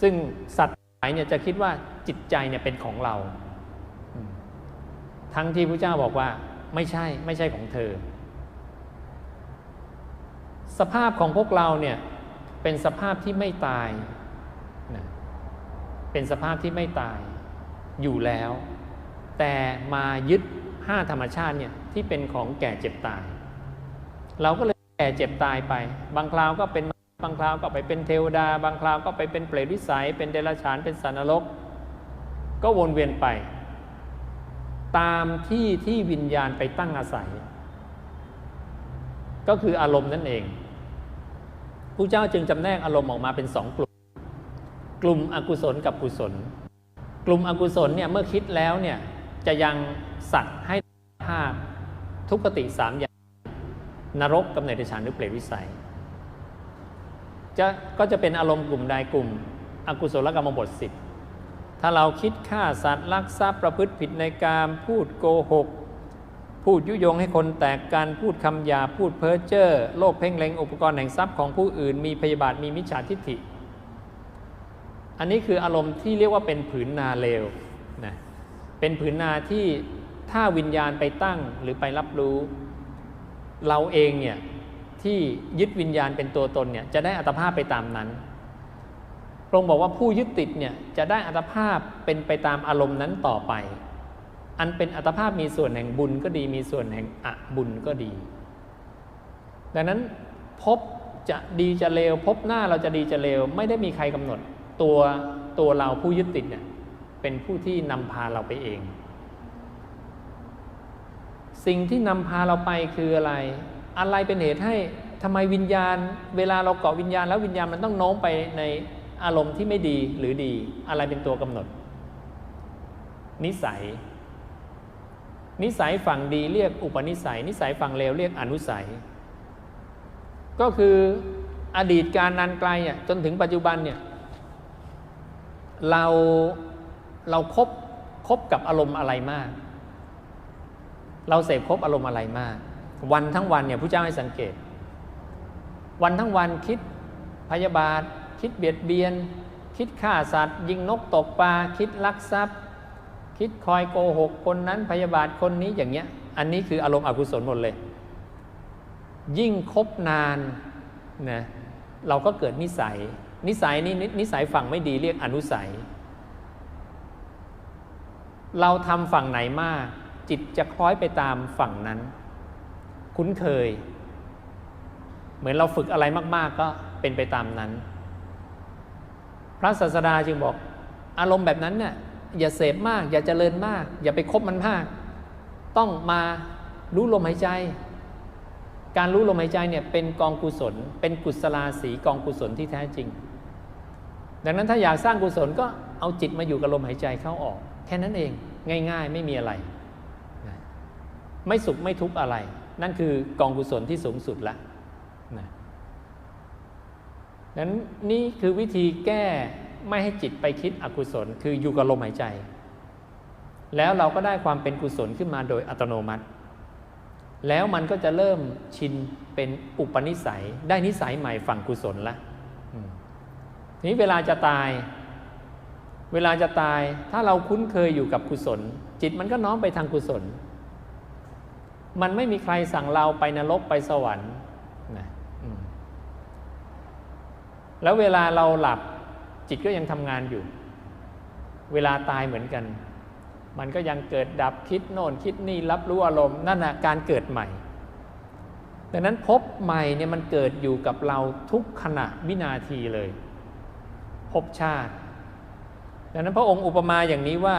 ซึ่งสัตว์หลายเนี่ยจะคิดว่าจิตใจเนี่ยเป็นของเรา ทั้งที่พระเจ้าบอกว่าไม่ใช่ไม่ใช่ของเธอ สภาพของพวกเราเนี่ยเป็นสภาพที่ไม่ตายนะเป็นสภาพที่ไม่ตายอยู่แล้ว แต่มายึดห้าธรรมชาติเนี่ยที่เป็นของแก่เจ็บตาย เราก็เลยแก่เจ็บตายไป บางคราวก็เป็น บางคราวก็ไปเป็นเทวดา บางคราวก็ไปเป็นเปรตวิสัย เป็นเดรัจฉานเป็นสันนรก ก็วนเวียนไป ตามที่ที่วิญญาณไปตั้งอาศัย ก็คืออารมณ์นั่นเองผู้เจ้าจึงจำแนกอารมณ์ออกมาเป็นสองกลุ่ม กลุ่มอกุศลกับกุศล กลุ่มอกุศลเนี่ยเมื่อคิดแล้วเนี่ยจะยังสัตว์ให้ภาพทุกขติสามอย่างนรกกำเนิดเดรัจฉานหรือเปรตวิสัย จะก็จะเป็นอารมณ์กลุ่มใดกลุ่ม อกุศลกรรมบทสิบถ้าเราคิดฆ่าสัตว์ลักทรัพย์ประพฤติผิดในกามพูดโกหก พูดยุยงให้คนแตกกันพูดคำหยาพูดเพ้อเจ้อโลภเพ่งเล็งอุปกรณ์แห่งทรัพย์ของผู้อื่น มีพยาบาทมีมิจฉาทิฏฐิ อันนี้คืออารมณ์ที่เรียกว่าเป็นผืนนาเลวนะเป็นผืนนาที่ถ้าวิญญาณไปตั้งหรือไปรับรู้ เราเองเนี่ย ที่ยึดวิญญาณเป็นตัวตนเนี่ยจะได้อัตภาพไปตามนั้น พระองค์บอกว่าผู้ยึดติดเนี่ยจะได้อัตภาพเป็นไปตามอารมณ์นั้นต่อไป อันเป็นอัตภาพมีส่วนแห่งบุญก็ดีมีส่วนแห่งอบุญก็ดี ดังนั้นพบจะดีจะเลวพบหน้าเราจะดีจะเลวไม่ได้มีใครกำหนดตัวตัวเราผู้ยึดติดเนี่ยเป็นผู้ที่นำพาเราไปเอง สิ่งที่นำพาเราไปคืออะไร อะไรเป็นเหตุให้ทำไมวิญญาณ เวลาเราเกาะวิญญาณแล้ววิญญาณมันต้องโน้มไปในอารมณ์ที่ไม่ดีหรือดี อะไรเป็นตัวกำหนด นิสัย นิสัยฝั่งดีเรียกอุปนิสัย นิสัยฝั่งเลวเรียกอนุสัย ก็คืออดีตการนานไกลอะจนถึงปัจจุบันเนี่ยเราเราคบคบกับอารมณ์อะไรมาก เราเสพคบอารมณ์อะไรมาก วันทั้งวันเนี่ยผู้เจ้าให้สังเกต วันทั้งวันคิดพยาบาท คิดเบียดเบียน คิดฆ่าสัตว์ ยิงนกตกปลาคิดลักทรัพย์ คิดคอยโกหกคนนั้นพยาบาทคนนี้อย่างเงี้ย อันนี้คืออารมณ์อกุศลหมดเลย ยิ่งคบนานนะเราก็เกิดนิสัย นิสัยนี้นิสัยฝั่งไม่ดีเรียกอนุสัย เราทำฝั่งไหนมาก จิตจะคล้อยไปตามฝั่งนั้น คุ้นเคย เหมือนเราฝึกอะไรมาก ๆ ก็เป็นไปตามนั้น พระศาสดาจึงบอก อารมณ์แบบนั้นเนี่ยอย่าเสพมาก อย่าเจริญมาก อย่าไปคบมันมาก ต้องมารู้ลมหายใจ การรู้ลมหายใจเนี่ยเป็นกองกุศล เป็นกุศลาสีกองกุศลที่แท้จริง ดังนั้นถ้าอยากสร้างกุศลก็เอาจิตมาอยู่กับลมหายใจเข้าออก แค่นั้นเองง่าย ๆ ไม่มีอะไร ไม่สุขไม่ทุกข์อะไร นั่นคือกองกุศลที่สูงสุดละนะนั้นนี่คือวิธีแก้ไม่ให้จิตไปคิดอกุศล คืออยู่กับลมหายใจ แล้วเราก็ได้ความเป็นกุศลขึ้นมาโดยอัตโนมัติ แล้วมันก็จะเริ่มชินเป็นอุปนิสัย ได้นิสัยใหม่ฝั่งกุศลละทีนี้เวลาจะตาย เวลาจะตายถ้าเราคุ้นเคยอยู่กับกุศล จิตมันก็น้อมไปทางกุศล มันไม่มีใครสั่งเราไปนรกไปสวรรค์นะแล้วเวลาเราหลับจิตก็ยังทำงานอยู่ เวลาตายเหมือนกัน มันก็ยังเกิดดับคิดโน่นคิดนี่รับรู้อารมณ์นั่นนะการเกิดใหม่ดังนั้นพบใหม่เนี่ยมันเกิดอยู่กับเราทุกขณะวินาทีเลย พบชาติ ดังนั้นพระองค์อุปมาอย่างนี้ว่า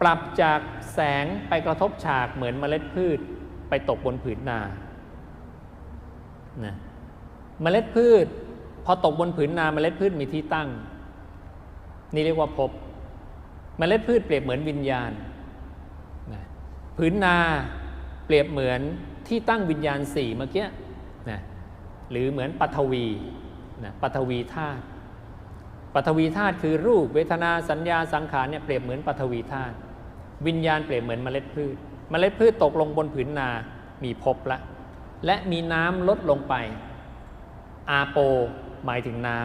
ปรับจากแสงไปกระทบฉากเหมือนเมล็ดพืชไปตกบนผืนนานะเมล็ดพืช พอตกบนผืนนาเมล็ดพืชมีที่ตั้ง นี่เรียกว่าพบเมล็ดพืชเปรียบเหมือนวิญญาณนะผืนนาเปรียบเหมือนที่ตั้งวิญญาณสี่เมื่อกี้นะหรือเหมือนปัทวีนะปัทวีธาตุปัทวีธาตุคือรูปเวทนาสัญญาสังขารเนี่ยเปรียบเหมือนปัทวีธาตุ วิญญาณเปรียบเหมือนเมล็ดพืช เมล็ดพืชตกลงบนผืนนา มีพบละ และมีน้ำลดลงไป อาโปหมายถึงน้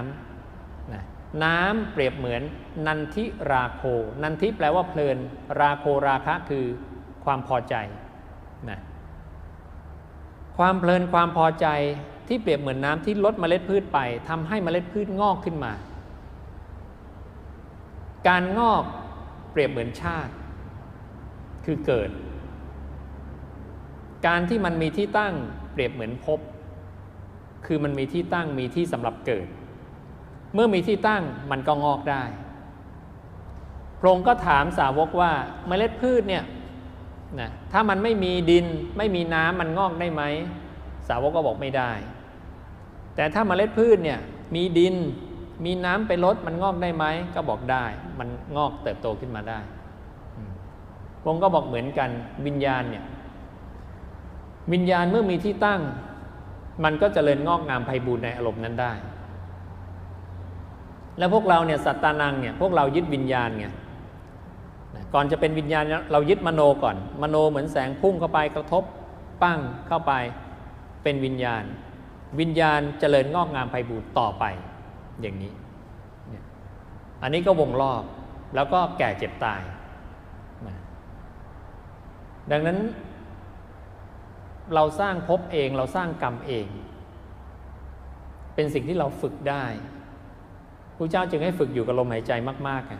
ำนะน้ำเปรียบเหมือนนันทิราโค นันทิแปลว่าเพลิน ราโคราคะคือความพอใจนะความเพลินความพอใจที่เปรียบเหมือนน้ำที่ลดเมล็ดพืชไปทำให้เมล็ดพืชงอกขึ้นมา การงอกเปรียบเหมือนชาติ คือเกิด การที่มันมีที่ตั้งเปรียบเหมือนภพคือมันมีที่ตั้งมีที่สำหรับเกิด เมื่อมีที่ตั้งมันก็งอกได้พระองค์ก็ถามสาวกว่าเมล็ดพืชเนี่ยนะถ้ามันไม่มีดินไม่มีน้ำมันงอกได้ไหม สาวกก็บอกไม่ได้ แต่ถ้าเมล็ดพืชเนี่ยมีดินมีน้ำไปลดมันงอกได้ไหมก็บอกได้ มันงอกเติบโตขึ้นมาได้ พระองค์ก็บอกเหมือนกันวิญญาณเนี่ยวิญญาณเมื่อมีที่ตั้ง มันก็จเจริญงอกงามไพบูรณ์ในอารมณ์นั้นได้ แล้วพวกเราเนี่ยสัตตานังเนี่ยพวกเรายึดวิญญาณไงก่อนจะเป็นวิญญาณเรายึดมโนก่อน มโนเหมือนแสงพุ่งเข้าไปกระทบปั้งเข้าไปเป็นวิญญาณ วิญญาณเจริญงอกงามไพบูรณ์ต่อไปอย่างนี้ อันนี้ก็วงรอบแล้วก็แก่เจ็บตาย ดังนั้น เราสร้างภพเองเราสร้างกรรมเอง เป็นสิ่งที่เราฝึกได้พระเจ้าจึงให้ฝึกอยู่กับลมหายใจมากๆไง